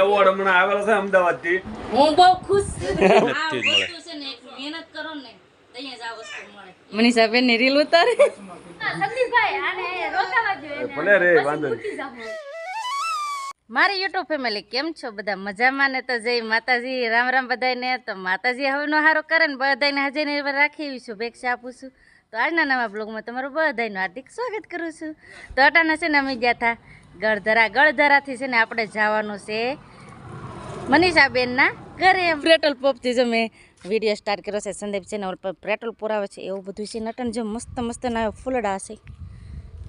Award હમણાં આવેલો છે અમદાવાદથી હું બહુ ખુશ છું. આ વસ્તુ છે ને મહેનત કરો ને રીલ ઉતારે. ભલે રે વાંધો મારી યુટ્યુબ ફેમિલી કેમ છો બધા? મજામાં ને તો જય માતાજી. રામ રામ બધાને તો માતાજી હવનો હારો કરે ને બધાને હાજર રાખી એવી શુભેચ્છા આપું છું. તો આજના નવા બ્લોગમાં તમારું બધાનું હાર્દિક સ્વાગત કરું છું. તો અટાના છે ને અમે ગયા હતા ગળધરા. ગળધરાથી છે ને આપણે જવાનું છે મનીષાબેનના ઘરે પેટ્રોલ પંપથી જો મેં વીડિયો સ્ટાર્ટ કર્યો છે. સંદીપ ચેનલ પર પેટ્રોલ પુરાવે છે. એવું બધું છે. નટન જો મસ્ત મસ્તના ફૂલડા છે.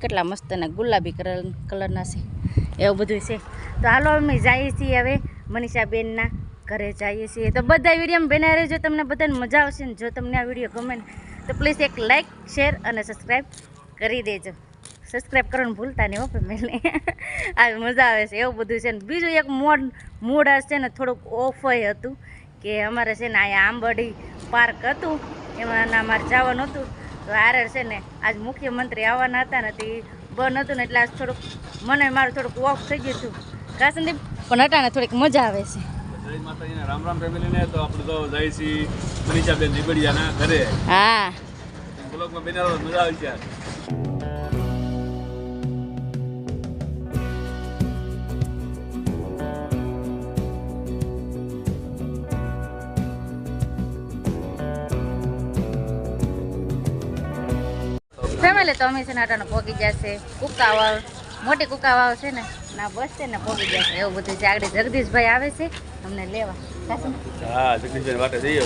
કેટલા મસ્તના ગુલાબી કલર કલરના છે. એવું બધું છે. તો હાલો અમે જઈએ છીએ હવે મનીષાબેનના ઘરે જઈએ છીએ. તો બધા વિડીયોમાં બેના રહેજો. તમને બધાને મજા આવશે ને જો તમને આ વીડિયો ગમે ને, તો પ્લીઝ એક લાઇક શેર અને સબસ્ક્રાઈબ કરી દેજો. સબસ્ક્રાઈબ કરવાનું ભૂલતા નહીં હો ફેમિલી આવી મજા આવે છે એવું બધું છે ને. બીજું એક મોડ મૂડ છે ને થોડુંક ઓફ હતું કે અમારે છે ને અહીંયા આંબડી પાર્ક હતું એમાં અમારે જવાનું હતું. તો આરે છે ને આજ મુખ્યમંત્રી આવવાના હતા ને તે બંધ હતું ને એટલે આજ થોડુંક મને મારું થોડુંક ઓફ થઈ ગયું હતું. કા સંદીપ? પણ ને થોડીક મજા આવે છે. રામ રામ ફેમિલી તો આપણે તો જઈ છીએ મનીષાબેન રીબડિયાના ઘરે. હા. બ્લોગમાં બેનારો મજા આવી છે. ફેમિલી તો અમે છે ને અટાણે પહોંચી જશે કુકા વાવ મોટી કુકા વાવ છે ને. ના બસ છે ને પહોંચી જશે એવું બધું છે. આગળ જગદીશભાઈ આવે છે. અમને લેવા. હા જગદીશભાઈ વાટે જઈએ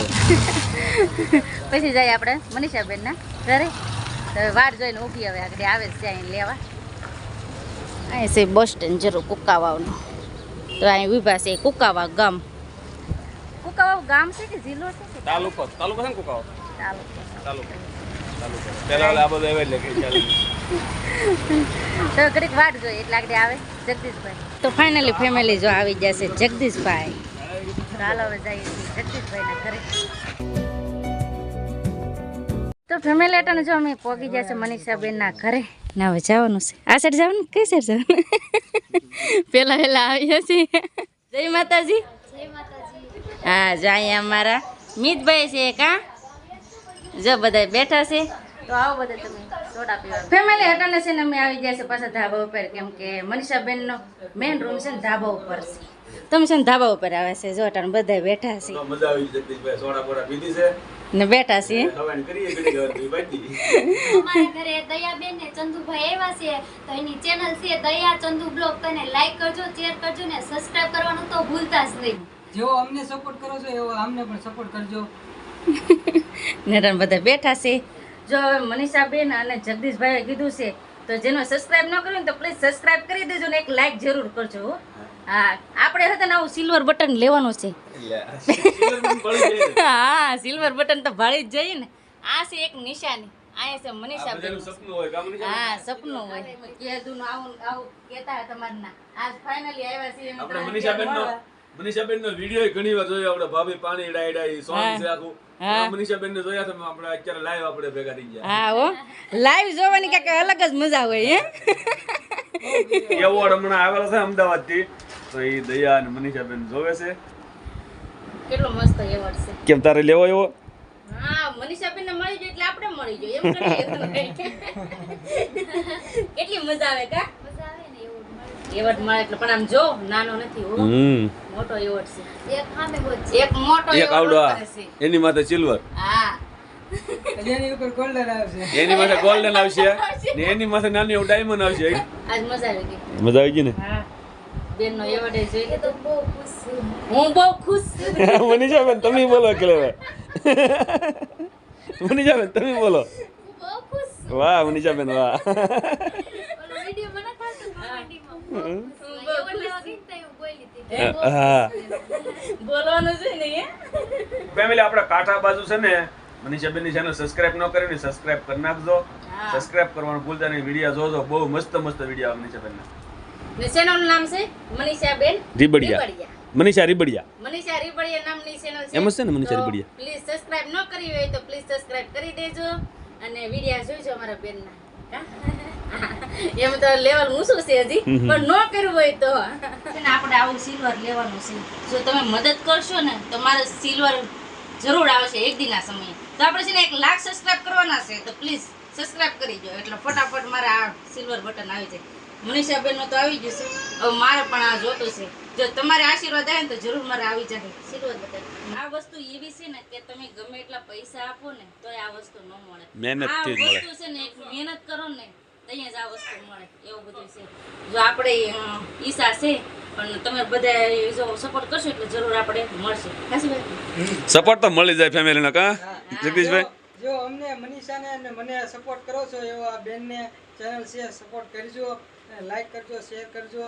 પછી જઈએ આપણે મનીષાબેનના ઘરે. તો હવે જોઈને ઊભી હવે આગળ આવે છે અહીં લેવા. અહીં છે બસ સ્ટેન્ડ જરૂર કુકાવાવનું. તો અહીં ઊભા છે કુકાવા ગામ. કુકાવાવ ગામ છે કે જિલ્લો છે તાલુકો. તાલુકો છે ને તાલુકો તાલુકો. તાલુકો. પેલા આ બધું આવે એટલે ચાલે. તો ઘડીક વાટ જોઈએ એટલે આગળ આવે. જગદીશભાઈ. તો ફાઇનલી ફેમિલી જો આવી જશે જગદીશભાઈ. ચાલો હાલો હવે જઈએ જગદીશભાઈના ઘરે. તો ફેમિલી એટલે જો અમે પહોંચી જશે મનીષાબેનના ઘરે. ના હવે જવાનું છે. આ સાઈડ જવાનું કઈ સાઈડ જવાનું? પેલા પેલા આવીએ છીએ. જય માતાજી. હા જો અહીંયા અમારા મિતભાઈ છે કા જો બધા બેઠા છે. તો આવો બધા તમે સોડા પીવા ફેમિલી હટાને છે ને અમે આવી ગયા છે પાછા ધાબા ઉપર કેમ કે મનીષાબેનનો મેઇન રૂમ છે ને ધાબા ઉપર છે. તમે છે ને ધાબા ઉપર આવે છે જો હટાને બધા બેઠા છે. મજા આવી જગદીશભાઈ સોડા બોડા પીધી છે. ને બેઠા છીએ. બાકી. અમારા ઘરે દયાબેન ને ચંદુભાઈ આવ્યા છે તો એની ચેનલ છે દયા ચંદુ બ્લોગ. તને લાઈક કરજો શેર કરજો ને સબસ્ક્રાઇબ કરવાનું તો ભૂલતા જ નહીં. જેવો અમને સપોર્ટ કરો છો એવો અમને પણ સપોર્ટ કરજો. ને બધા બેઠા છે. જો હવે મનીષાબેન અને જગદીશભાઈએ કીધું છે તો જેનો સબસ્ક્રાઇબ ન કર્યું ને તો પ્લીઝ સબસ્ક્રાઇબ કરી દેજો ને એક લાઈક જરૂર કરજો હા. આપણે હતા ને આવું સિલ્વર બટન લેવાનું છે. હા સિલ્વર બટન તો ભાળી જ જઈએ ને. આ છે એક નિશાની. આ છે મનીષા બેન સપનું હોય હા સપનું હોય. કીધું ને આવું આવું કહેતા હતા તમારે આજ ફાઇનલી આવ્યા છે આપણે મનીષાબેન નો મનીષાબેન નો વીડિયો ઘણી વાર જોયો આપણે ભાભી પાણી ડાઈ ડાઈ સોંગ છે આખું. મનીષાબેન ને જોયા તો આપણે અત્યારે લાઈવ આપણે ભેગા થઈ ગયા. હા હો. લાઈવ જોવાની કાંઈક અલગ જ મજા હોય હે? એવોર્ડ હમણાં આવેલો છે અમદાવાદથી તો એ દયા અને મનીષાબેન જોવે છે. કેટલો મસ્ત એવોર્ડ છે. કેમ તારે લેવો એવો? હા મનીષાબેન ને મળી ગયો એટલે આપણે મળી ગયો. એમ કરીએ કેટલી મજા આવે કા મજા આવે ને એવું મળે. એવોર્ડ મળે એટલે પણ આમ જો નાનો નથી હો. મોટો એવોર્ડ છે. એક સામે છે એક મોટો એક આવડો એની માથે સિલ્વર હા. એની ઉપર ગોલ્ડન આવશે. એની માથે ગોલ્ડન આવશે. ને એની માથે નાની એવું ડાયમંડ આવશે. આજ મજા આવી ગઈ. મજા આવી ગઈ ને? હા. બેનનો એવોર્ડ જોઈ એ તો બહુ ખુશ છું. હું બહુ ખુશ છું. મનીષાબેન તમે બોલો કે લેવા. મનીષાબેન તમે બોલો. વાહ બહુ બેન વાહ. બોલવાનું છે ને ફેમિલી આપણા કાંઠા બાજુ છે ને મનીષાબેનની ચેનલ સબસ્ક્રાઇબ ન કરી ને સબસ્ક્રાઇબ કરી નાખજો. સબસ્ક્રાઇબ કરવાનું ભૂલતા નહીં. વીડિયો જોજો. બહુ મસ્ત મસ્ત વીડિયો આવે મનીષાબેનના. ને નામ છે મનીષાબેન રીબડિયા. મનીષા રીબડિયા. મનીષા રીબડિયા નામની ચેનલ છે. એમ છે ને મનીષા રીબડિયા? પ્લીઝ સબસ્ક્રાઇબ ન કરી હોય તો પ્લીઝ સબસ્ક્રાઇબ કરી દેજો અને વીડિયો જોઈજો અમારા બેનના. એમ તો લેવલ ઊંચું છે હજી. પણ ન કરવું હોય તો. આપણે આવું સિલ્વર લેવાનું છે. જો તમે મદદ કરશો ને તો મારે સિલ્વર જરૂર આવશે એક દિનના સમયે. તો આપણે છે ને એક લાખ સબસ્ક્રાઇબ કરવાના છે તો પ્લીઝ સબસ્ક્રાઇબ કરી દો. એટલે ફટાફટ મારે આ સિલ્વર બટન આવી જાય. મનીષાબેનનું તો આવી ગયું છે. હવે મારે પણ આ જોતું છે. જો તમારે આશીર્વાદ આવે ને તો જરૂર મારે આવી જાય. સિલ્વર બટન આ વસ્તુ એવી છે ને કે તમે ગમે એટલા પૈસા આપો ને તો આ વસ્તુ ન મળે. મહેનત આ વસ્તુ છે ને એક મહેનત કરો ને ત્યાં જ આ વસ્તુ મળે એવું બધું છે. જો આપણે ઈચ્છા છે પણ તમે બધા જો સપોર્ટ કરશો એટલે જરૂર આપણે મળશે. સપોર્ટ તો મળી જાય ફેમિલીને કા? જગદીશભાઈ? જો અમને મનીષાને અને મને સપોર્ટ કરો છો એવો આ બેનને ચેનલ છે સપોર્ટ કરજો લાઈક કરજો શેર કરજો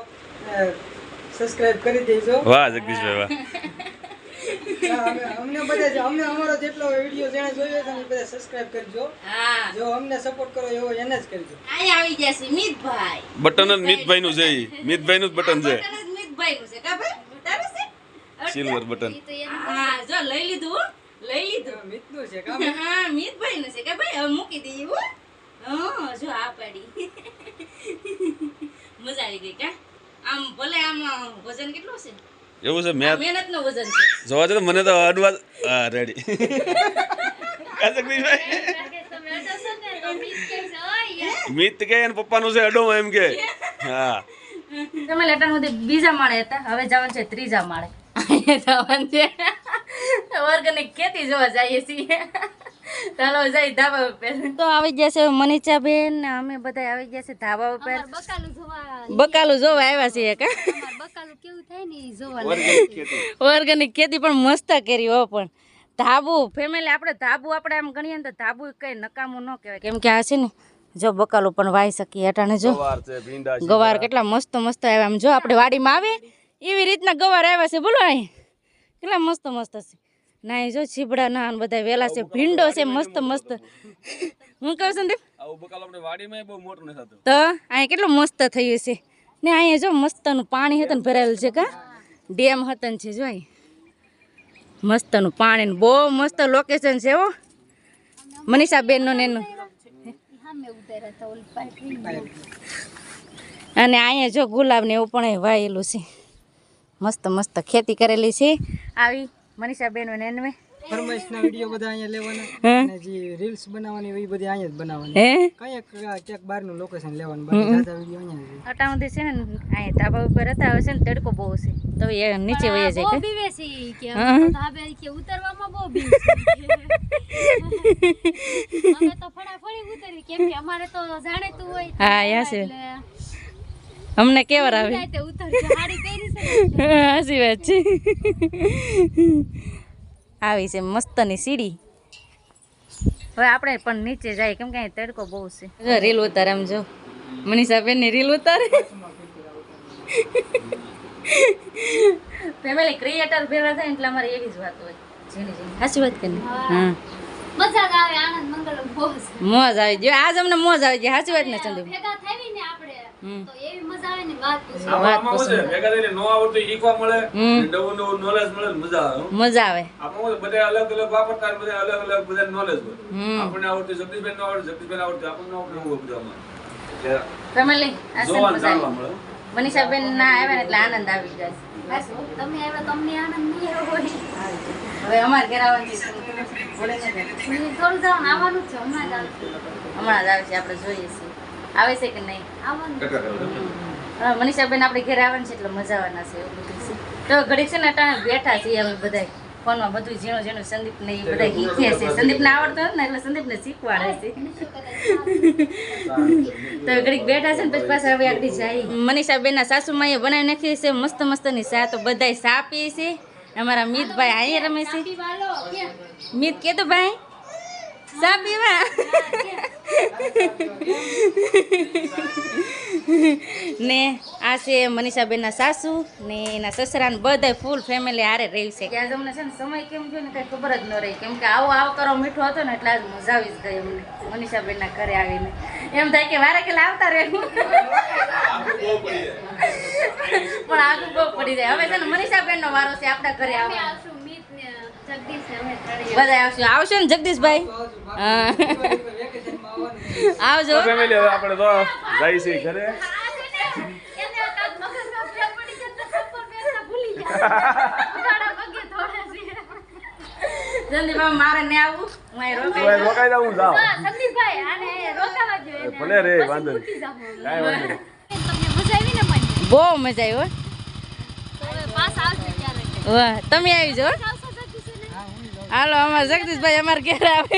સબસ્ક્રાઇબ કરી દેજો. વાહ જગદીશભાઈ અમને બધા જો અમને અમારો જેટલો વિડિયો જેણે જોયો છે ને બધા સબસ્ક્રાઇબ કરજો. હા. જો અમને સપોર્ટ કરો એવો એને જ કરજો. આય આવી જશે મિતભાઈ. બટન જ મિતભાઈ નું છે ઈ. મિતભાઈ નું જ બટન છે. બટન જ મિતભાઈ નું છે. કા ભાઈ તારું છે? Silver button. હા જો લઈ લીધું લઈ લીધું મિતનું છે કામ હા મિતભાઈ નું છે કા ભાઈ હવે મૂકી દઈએ હો. હા જો આ પાડી. મજા આવી ગઈ કા? આમ ભલે આમ વજન કેટલું છે એવું છે મેં મહેનતનું વજન છે. જોવા જતો મને તો અડવા હા રેડી ને તો મીત કે પપ્પા પપ્પાનું છે અડો એમ કે. હા. તમે લેટર સુધી બીજા માળે હતા હવે જવાનું છે ત્રીજા માળે. જવાનું છે. વર્ગને કેતી જોવા જઈએ છીએ. ચાલો જઈ ધાબા ઉપર. તો આવી ગયા છે મનીષા બેન ને અમે બધા આવી ગયા છે ધાબા ઉપર. બકાલું જોવા બકાલું જોવા આવ્યા છીએ કા? બકાલું કેવું થાય ને જોવા ઓર્ગેનિક ખેતી. પણ મસ્ત કરી હો પણ. ધાબુ ફેમિલી આપણે ધાબુ આપણે આમ ગણીએ ને તો ધાબુ કઈ નકામું ન કહેવાય. કેમ કે આ છે ને જો બકાલું પણ વાઈ શકીએ અટાણે જો. ગવાર છે ભીંડા છે ગવાર કેટલા મસ્ત મસ્ત આવ્યા આમ જો આપણે વાડીમાં આવે એવી રીતના ગવાર આવ્યા છે બોલો અહીં. કેટલા મસ્ત મસ્ત છે. ના જો છીબડા ના બધા વેલા છે ભીંડો છે મસ્ત મસ્ત. હું કહું સંદીપ તો અહીંયા કેટલું મસ્ત થયું છે. ને અહીંયા જો મસ્તનું પાણી હતું ને ભરેલું છે કા? ડેમ હતું છે જો અહીં. મસ્તનું પાણી બહુ મસ્ત લોકેશન છે હો. મનીષાબેનનું ને એનું. અને અહીંયા જો ગુલાબ ને એવું પણ વાયેલું છે. મસ્ત મસ્ત ખેતી કરેલી છે. આવી મનીષાબેન ને એનવે ફરમાઈશના વીડિયો બધા અહીંયા લેવાના. અને જે રીલ્સ બનાવવાની હોય એ બધી અહીંયા જ બનાવવાની. હે? કઈ ક્યાંક બહારનું લોકેશન લેવાનું. બાકી જાજા વીડિયો અહીંયા જ અટાઉથી છે ને અહીંયા ધાબા ઉપર હતા હવે છે ને તડકો બહુ છે. તો એ નીચે વયા જાય કે બીવે છે કે. ધાબે કે ઉતરવામાં બહુ બીવ છે. અમે તો ફટાફડી ઉતરી કેમ કે અમારે તો જાણીતું હોય હા, યા છે. અમને કેવર આવે? હાચી વાત છે. આવી છે મસ્તની સીડી. હવે આપણે પણ નીચે જાય કેમ કે અહીં તડકો બહુ છે. રીલ ઉતારે આમ જો. મનીષાબેનની રીલ ઉતારે. ફેમિલી ક્રિએટર ભેગા થાય એટલે અમારે એવી જ વાત હોય. સાચી વાત હા. મજા આવે આનંદ મંગલ મોજ. આવી ગયો. આજ અમને મોજ આવી ગઈ. સાચી વાત ને ચંદુ ભેગા થાવી ને આપણે હમ. તો એવી મજા આવે ને વાત આમાં આમાં શું છે? ભેગા થઈને નો આવડતું શીખવા મળે નવું નવું નોલેજ મળે મજા આવે મજા આવે. આપણે શું બધા અલગ અલગ વાપરતા બધા અલગ અલગ બધા નોલેજ હોય આપણને આવડતું જગદીશભાઈ નો આવડતું જગદીશભાઈ આવડતું આપણને આવડતું એવું બધું આમાં. એટલે ફેમિલી આ છે ને જોવાનું મજા મળે. મનીષાબેન ના આવ્યા ને એટલે આનંદ આવી જાય. તમે આવ્યા તો આનંદ નહીં આવ્યો હવે અમારે ઘેર આવવાનું છે. બોલે છે કે હું થોડું જવાનું આવવાનું છે હમણાં જ આવશે. હમણાં જ આવે છે આપણે જોઈએ છીએ. આવે છે કે નહીં? મનીષાબેન આપણે ઘેર આવવાનું છે એટલે મજા આવવાના છે એવું બધું છે. તો ઘડીક છે ને અટાણે બેઠા છીએ અમે બધા ફોનમાં બધું ઝીણું ઝીણું સંદીપ ને એ બધા શીખીએ છે. સંદીપ ને આવડતો ને એટલે સંદીપ ને શીખવાડે છે. તો ઘડીક બેઠા છે ને પછી પાછા હવે આગળ જાય. મનીષાબેન ના સાસુમાએ બનાવી નાખી છે મસ્ત મસ્તની સા તો બધાય સા પીએ છે. અમારા મિતભાઈ અહીંયા રમે છે. મિત કે તો ભાઈ સા પીવા ને આ છે મનીષાબેનના સાસુ ને એના સસરા ને બધા ફૂલ ફેમિલી હારે રહી છે. કે આજ અમને છે ને સમય કેમ ગયો ને કઈ ખબર જ ન રહી. કેમ કે આવો આવકારો મીઠો હતો ને એટલે આજ મજા આવી જ ગઈ અમને મનીષાબેનના ઘરે આવીને. એમ થાય કે વારે કે આવતા રહેવું પણ આગળ બહુ પડી જાય. હવે છે ને મનીષાબેનનો વારો છે આપણા ઘરે આવવાનો આવશું મિત ને જગદીશ ને અમે ત્રણેય બધા આવશે. આવશે ને જગદીશભાઈ? આવજો ફેમિલી હવે આપણે તો જઈ છે ઘરે એને કાંઈક મગજમાં ફેર પડી જાય તો ચપ્પલ પહેરતા ભૂલી જાય. ઉઘાડા પગે દોડે છે. જલ્દી બાબા મારે ને આવું હું અહીં રોકાઈ રોકાઈ જાઉં જાવ સંદીપભાઈ, આને રોકાવા દ્યો એને. ભલે રે, વાંધો નહીં. ઉઠી વાંધો નહીં. તમને મજા આવી ને મને? બહુ મજા આવી હો હવે પાછા આવજો ક્યારેક. વાહ તમે આવી જાઓ હાલો અમારે જગદીશભાઈ અમારે ઘેર આવે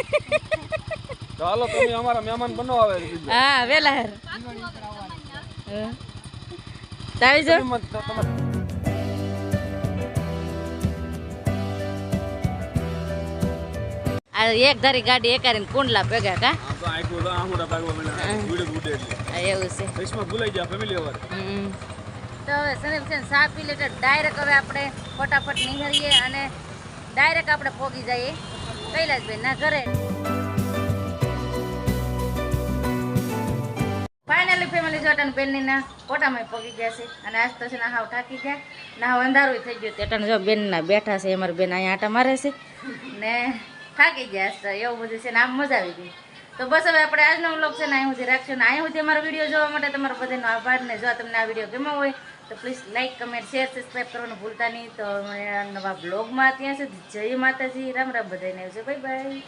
હાલો તમે અમારા મહેમાન બનો આવે હા વેલા હેર તો આવી આ એક ધારી ગાડી એકારીને કુંડલા ભેગા કા એવું છે. ભૂલાઈ ગયા ફેમિલી અવાર તો હવે સંદીપ છે ને ચા પી લે ડાયરેક્ટ હવે આપણે ફટાફટ નીકળીએ અને ડાયરેક્ટ આપણે પોગી જઈએ. કૈલાસભાઈ ના ઘરે. ફેમિલી બેનના કોટામાં પગી ગયા છે. અને આજ તો છે ને હાવ થાકી ગયા. ના હાવ અંધારું થઈ ગયું તેટન જો બેનના બેઠા છે, અમારી બેન અહીંયા આટા મારે છે. ને થાકી ગયા છે એવું બધું છે ને આમ મજા આવી ગઈ. તો બસ હવે આપણે આજનો વ્લોગ છે ને અહીં સુધી રાખશું. ને અહીં સુધી અમારો વીડિયો જોવા માટે તમારો બધાનો આભાર. ને જો તમને આ વીડિયો ગમ્યો હોય, તો please like comment, share, subscribe કરવાનું ભૂલતા નહીં. તો નવા બ્લોગમાં ત્યાં સુધી જય માતાજી. રામ રામ બધાને આવજો. Bye bye.